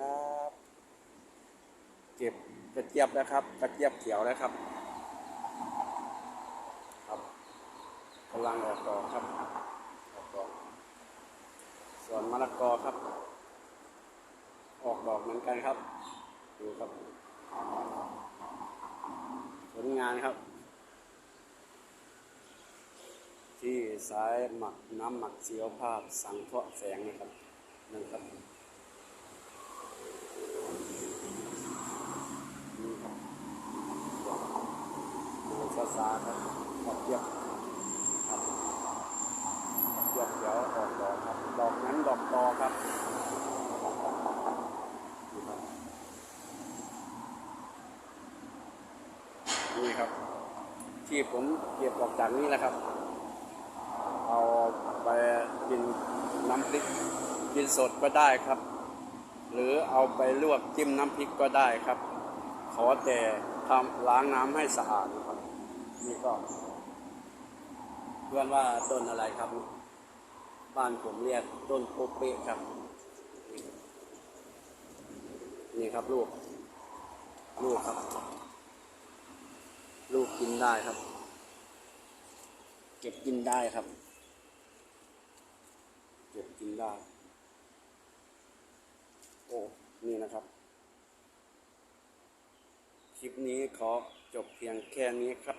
ครับ เก็บกระเจี๊ยบนะครับกระเจี๊ยบเขียวนะครับครับกำลังออกดอกครับออกดอกส่วนมะละกอครับ ออกดอกเหมือนกันครับดูครับผลงานครับ ที่สายหมักน้ำหมักเชียวภาพสังเคราะห์แสงนะครับนั่นครับนี่ครับ ดูซาครับดอกเยี่ยบครับดอกเยี่ยบเดี๋ยวออกดอกครับ ดอกนั้นดอกตอครับนี่ครับนี่ครับ ที่ผมเก็บออกจากนี้แหละครับ เอาไปกินน้ำพริกกินสดก็ได้ครับ หรือเอาไปลวกจิ้มน้ำพริกก็ได้ครับ ขอแต่ทำล้างน้ำให้สะอาดนะครับ นี่ก็ เพื่อนว่าต้นอะไรครับ บ้านผมเรียกต้นโปเปะครับ นี่ครับลูก ลูกครับ ลูกกินได้ครับ เก็บกินได้ครับ เก็บกินได้ โอ้ นี่นะครับคลิปนี้ขอจบเพียงแค่นี้ครับ